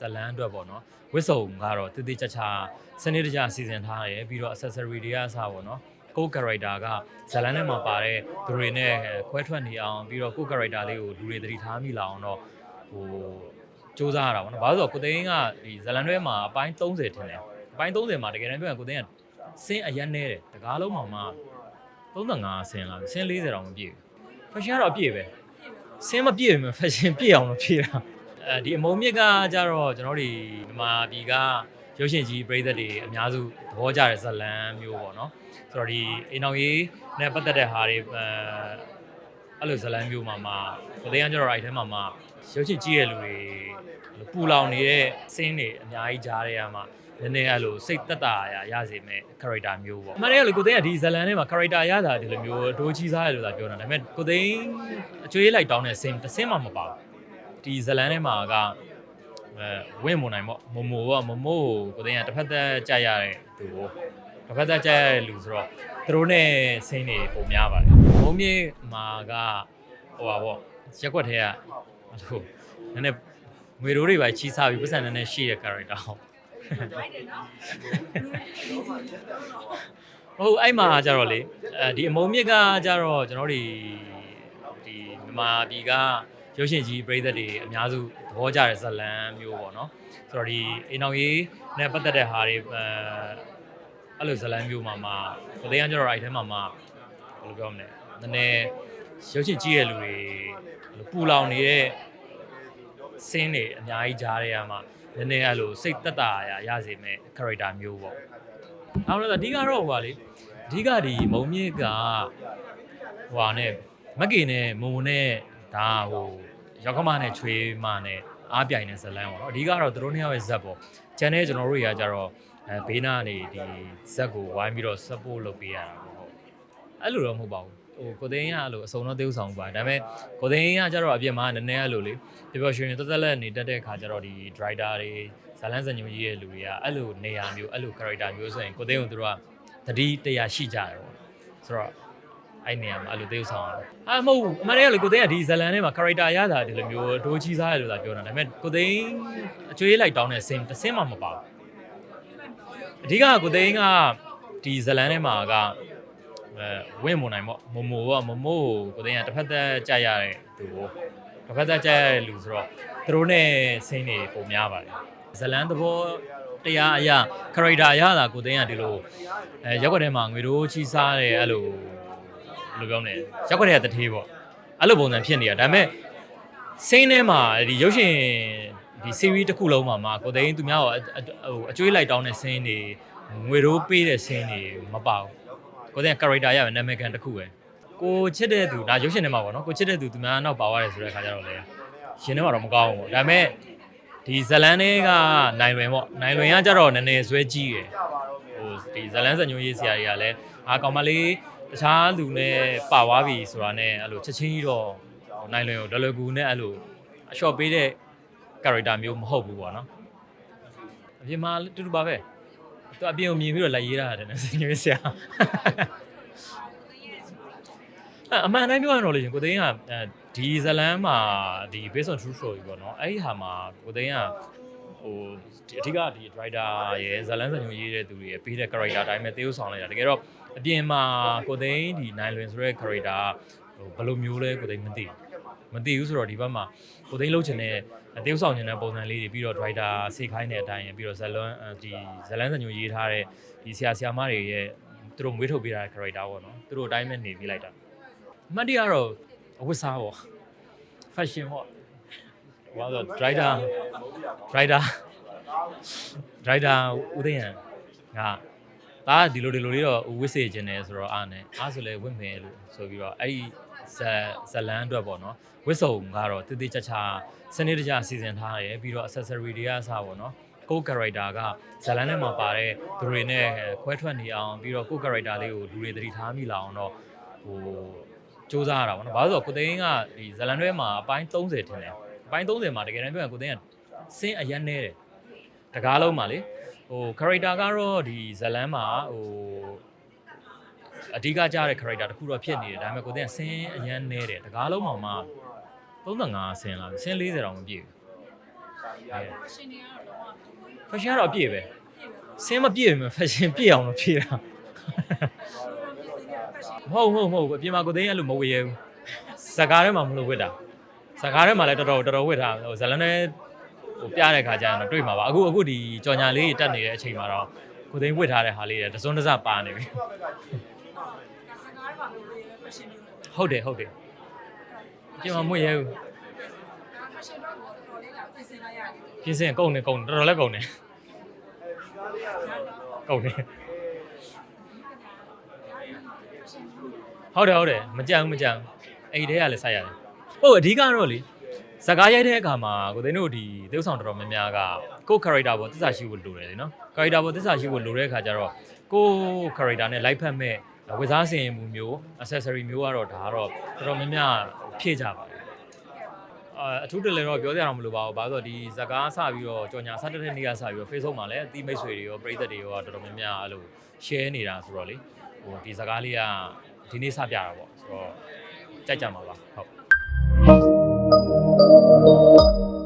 ဇလန်းအတွက်ပေါ့နော်ဝစ်စုံကတော့တည်တည်ချာချာစနစ်တကျစီစဉ်ထားတယ်ပြီးတော့ accessory တွေကအစားပေါ့နော်ကိုယ် character ကဇလန်းထဲမှာပါတဲ့သူတွေနဲ့ခွဲထွက်နေအောင်ပြီးတော့ကိုယ် character လေးကိုလူတွေသတိထားမိလာအောင်တော့ဟိုစူးစမ်းရတာပေါ့နော်ဘာလို့လဲဆိုတော့ကိုသိန်းကဒီဇလန်းထဲမှာအပိုင်း30ထင်တယ်အပိုင်း30မှာတကယ်တမ်းပြောရင်ကိုသိန်းကစင်းအရက်နေတယ်တကားလုံးမှာမှ35ဆင်းလာဆင်း40တောင်မပြည့်ဘူး fashion ကတော့အပြည့်ပဲဆင်းမပြည့်ဘူး fashion ပြည့်အောင်လို့ဖြည့်တာ အဲဒီအမုံမြစ်ကကြတော့ကျွန်တော်တို့ဒီမြန်မာပြည်ကရုပ်ရှင်ကြီးပြည်သက်တွေအများစုသဘောကျတဲ့ဇတ်လန်မျိုးပေါ့နော်ဆိုတော့ဒီအိမ်အောင်ရေးနဲ့ပတ်သက်တဲ့ဟာတွေအဲအဲ့လိုဇတ်လန်မျိုးမှာမှာကိုသေးကကျတော့အဲ့ထဲမှာမှာရုပ်ရှင်ကြီးရဲ့လူတွေပူလောင်နေတဲ့စင်းတွေအများကြီးကြားရရမှာနည်းနည်းအဲ့လိုစိတ်သက်သာရရစေမဲ့ character မျိုးပေါ့အမှန်တကယ်လို့ကိုသိန်းကဒီဇလန်ထဲမှာ character ရတာဒီလိုမျိုးအတိုးကြီးစားရလို့သာပြောတာဒါပေမဲ့ကိုသိန်းအကျွေးလိုက်တောင်းတဲ့စင်းတစ်စင်းမှမပါဘူး ဒီဇလန်ထဲမှာကအဲဝင့်မနိုင်ပေါ့မမိုပေါ့မမိုကိုကိုသိန်းကတစ်ဖက်သက်ကြိုက်ရတဲ့သူကိုတစ်ဖက်သက်ကြိုက်ရတဲ့လူဆိုတော့သူတို့နဲ့ဆင်းနေပုံများပါတယ်ဘုံမြေမှာကဟိုပါပေါ့ရက်ွက်ထဲကအဲ့လိုနည်းနည်းငွေရိုးတွေပါချီးစားပြီးပတ်စံနည်းနည်းရှိတဲ့ character ဟုတ်ဟုတ်အဲ့မှာကြတော့လေအဲဒီအမုံမြစ်ကကြတော့ကျွန်တော်တို့ဒီဒီမြန်မာပြည်က ရုပ်ရှင်ကြီးပြည်သက်တွေအများစုသဘောကျတဲ့ဇတ်လန်မျိုးပေါ့နော်ဆိုတော့ဒီအိမ်အောင်ရေးနဲ့ပတ်သက်တဲ့ဟာတွေအဲအဲ့လိုဇတ်လန်မျိုးမှာမှာကိုသိန်းကကျတော့အဲ့ထဲမှာမှာဘယ်လိုပြောမလဲနည်းနည်းရုပ်ရှင်ကြီးရဲ့လူတွေပူလောင်နေတဲ့စင်းတွေအများကြီးကြားရရမှာနည်းနည်းအဲ့လိုစိတ်သက်သာရရစေမဲ့ character မျိုးပေါ့နောက်တော့အဓိကတော့ဟိုပါလေအဓိကဒီမုံမြင့်ကဟိုဟာနဲ့မက်ကေနဲ့မုံနဲ့ ဒါဟိုရောက်ခမနဲ့ချွေးမနဲ့အားပြိုင်တဲ့ဇလန်းပေါ့နော်အဓိကတော့သူတို့နှစ်ယောက်ရဲ့ဇက်ပေါ့ကျန်တဲ့ကျွန်တော်တို့တွေကကြတော့အဲဘေးနားနေဒီဇက်ကိုဝိုင်းပြီးတော့ support လုပ်ပေးရတာပေါ့ဟုတ်အဲ့လိုတော့မဟုတ်ပါဘူးဟိုကိုသိန်းကအဲ့လိုအစုံတော့သေဥဆောင်ပါဒါပေမဲ့ကိုသိန်းကကြတော့အပြင်မှာနည်းနည်းအဲ့လိုလေပျော်ပျော်ရွှင်ရွှင်တက်တက်လက်နေတတ်တဲ့ခါကျတော့ဒီ driver တွေဇလန်းစံညုံကြီးရဲ့လူတွေကအဲ့လိုနေရာမျိုးအဲ့လို character မျိုးဆိုရင်ကိုသိန်းကိုသူတို့ကတတိတရားရှိကြတယ်ပေါ့ဆိုတော့ အဲ့နေရာမှာအဲ့လိုသေဥဆောင်ရတယ်။အာမဟုတ်ဘူးအမှန်တကယ်လို့ကိုသိန်းကဒီဇလန်ထဲမှာ character ရတာဒီလိုမျိုးအတိုးကြီးစားရလို့သာပြောတာဒါပေမဲ့ကိုသိန်းအကျွေးလိုက်တောင်းတဲ့စင်တစ်စင်းမှမပါဘူး။အဓိကကိုသိန်းကဒီဇလန်ထဲမှာကအဲဝင့်မနိုင်ပေါ့မမိုပေါ့မမိုကိုသိန်းကတစ်ဖက်သက်ကြိုက်ရတဲ့သူကိုတစ်ဖက်သက်ကြိုက်ရတဲ့လူဆိုတော့သူတို့နဲ့ဆင်းနေပုံများပါတယ်။ဇလန်သဘောတရားအရာ character အရတာကိုသိန်းကဒီလိုအဲရက်ွက်ထဲမှာငွေတို့ချီစားတယ်အဲ့လို ဘယ်လိုပြောမလဲရက်ွက်တဲ့တထေးပေါ့အဲ့လိုပုံစံဖြစ်နေတာဒါပေမဲ့စိန်းထဲမှာဒီရုပ်ရှင်ဒီ series တစ်ခုလုံးမှာမှာကိုသိန်းသူများရောဟိုအကျွေးလိုက်တောင်းတဲ့ဆင်းတွေငွေရိုးပေးတဲ့ဆင်းတွေမပါဘူးကိုသိန်းက character ရမယ်နာမည်ခံတစ်ခုပဲကိုချစ်တဲ့သူဒါရုပ်ရှင်ထဲမှာပေါ့နော်ကိုချစ်တဲ့သူသူများနောက်ပါသွားတယ်ဆိုတဲ့ခါကျတော့လေရှင်ထဲမှာတော့မကောင်းဘူးပေါ့ဒါပေမဲ့ဒီဇလန်တွေကနိုင်လွင်ပေါ့နိုင်လွင်ကကြတော့နည်းနည်းဆွဲကြီးရယ် ဟိုဒီဇလန်စံညွှန်းရေးဆရာတွေကလည်းအာကောင်မလေးတခြားလူနဲ့ပါသွားပြီဆိုတာနဲ့အဲ့လိုချက်ချင်းကြီးတော့ဟိုနိုင်လွင်ကိုဒလကူနဲ့အဲ့လိုအလျှော့ပေးတဲ့ character မျိုးမဟုတ်ဘူးပေါ့နော်အပြင်မှာတူတူပါပဲသူအပြင်ကိုမြင်ပြီးတော့လိုက်ရေးတာတဲ့နော်စင်ကြီးဆရာအမှန်တိုင်းပြောရတော့လေကိုသိန်းကဒီဇလန်းမှာဒီ based on true story ပေါ့နော်အဲ့ဒီဟာမှာကိုသိန်းက ဟိုဒီအဓိကဒီ writer ရဲ့ဇလန်းစံညွှန်ရေးတဲ့သူတွေရဲ့ပေးတဲ့ character အတိုင်းပဲသေုပ်ဆောင်လိုက်တာတကယ်တော့အပြင်မှာကိုသိန်းဒီနိုင်လွင်ဆိုတဲ့ character ဟိုဘယ်လိုမျိုးလဲကိုသိန်းမသိဘူးမသိဘူးဆိုတော့ဒီဘက်မှာကိုသိန်းလုပ်ချင်တဲ့အသေးဆောင်ချင်တဲ့ပုံစံလေးတွေပြီးတော့ driver စေခိုင်းတဲ့အတိုင်းပြီးတော့ဇလန်ဒီဇလန်စံညိုရေးထားတဲ့ဒီဆရာဆရာမတွေရဲ့သူတို့မွေးထုတ်ပေးထားတဲ့ character ပေါ့နော်သူတို့အတိုင်းပဲနေပြလိုက်တာအမှတ်တရကတော့အဝတ်စားပေါ့ fashion ပေါ့ဘာလို့ driver driver driver ဦးသိန်းဟန်ငါဒါကဒီလိုဒီလိုလေးတော့ဝစ်စေခြင်းတယ်ဆိုတော့အားနဲ့အားဆိုလဲဝင့်မယ်လို့ဆိုပြီးတော့အဲ့ဒီဇဇလန်အတွက်ပေါ့နော်ဝစ်စုံကတော့တည်တည်ချာချာစနစ်တကျစီစဉ်ထားတယ်ပြီးတော့ accessory တွေကအစားပေါ့နော်ကိုယ် character ကဇလန်ထဲမှာပါတဲ့သူတွေနဲ့ခွဲထွက်နေအောင်ပြီးတော့ကိုယ် character လေးကိုလူတွေသတိထားမိလာအောင်တော့ဟိုစူးစမ်းရတာပေါ့နော်ဘာလို့ဆိုတော့ကိုသိန်းကဒီဇလန်ထဲမှာအပိုင်း30ထင်တယ်အပိုင်း30မှာတကယ်တမ်းပြောရင်ကိုသိန်းက စင်းအရက်နေတယ်တကားလုံးမှာလေဟို character ကတော့ဒီဇလန်းမှာဟိုအဓိကကြားတဲ့ character တခုတော့ဖြစ်နေတယ်ဒါပေမဲ့ကိုသိန်းကဆင်းအရန်နေတယ်တကားလုံးမှာမှ35ဆင်းလာဆင်း40တောင်မပြည့်ဘူးရှင်တွေကတော့လုံးဝ fashion ကတော့အပြည့်ပဲစင်းမပြည့်ဘူး fashion ပြည့်အောင်လို့ဖြည့်တာမဟုတ်မဟုတ်မဟုတ်ဘူးအပြင်မှာကိုသိန်းအဲ့လိုမဝေရဘူးဇကားထဲမှာမလို့ဝတ်တာဇကားထဲမှာလည်းတော်တော်တော်တော်ဝတ်တာဟိုဇလန်နဲ့ ဟိုပြတဲ့ခါကျရင်တော့တွေ့မှာပါအခုအခုဒီကြော်ညာလေးတက်နေတဲ့အချိန်မှာတော့ကိုသိန်းဝတ်ထားတဲ့ဟာလေးတွေတစွန်းတစပါနေပြီစကားပါလို့ရေးဖက်ရှင်တွေဟုတ်တယ်ဟုတ်တယ်အပြင်မှာမွေရဲဘူးဒါဖက်ရှင်တော့တော်တော်လေးလာပြင်ဆင်လိုက်ရတယ်ပြင်စင်ကုန်နေကုန်နေတော်တော်လည်းကုန်နေကုန်နေဟုတ်တယ်ဟုတ်တယ်မကြမ်းဘူးမကြမ်းဘူးအဲ့ဒီထဲကလည်းဆက်ရတယ်ဟုတ်အဓိကတော့လေ ဇကားရိုက်တဲ့အခါမှာကိုသိန်းတို့ဒီသေုပ်ဆောင်တော်တော်များများကကိုယ့် character ပေါ်သစ္စာရှိဖို့လိုတယ်လေနော် character ပေါ်သစ္စာရှိဖို့လိုတဲ့အခါကျတော့ကိုယ့် character နဲ့ live ဖက်မဲ့ဝတ်စားစင်မှုမျိုး accessory မျိုးကတော့ဒါကတော့တော်တော်များများဖြည့်ကြပါတယ်အာအထူးတလည်းတော့ပြောကြရအောင်မလို့ပါဘူး။ဘာလို့လဲဆိုတော့ဒီဇကားစပြီးတော့ကြော်ညာစတဲ့နေ့ကစပြီးတော့ Facebook မှာလည်းအသီးမိတ်ဆွေတွေရောပရိသတ်တွေရောတော်တော်များများအဲ့လို share နေတာဆိုတော့လေဟိုဒီဇကားလေးကဒီနေ့စပြတာပေါ့ဆိုတော့ကြိုက်ကြမှာပါဟုတ် Thank you.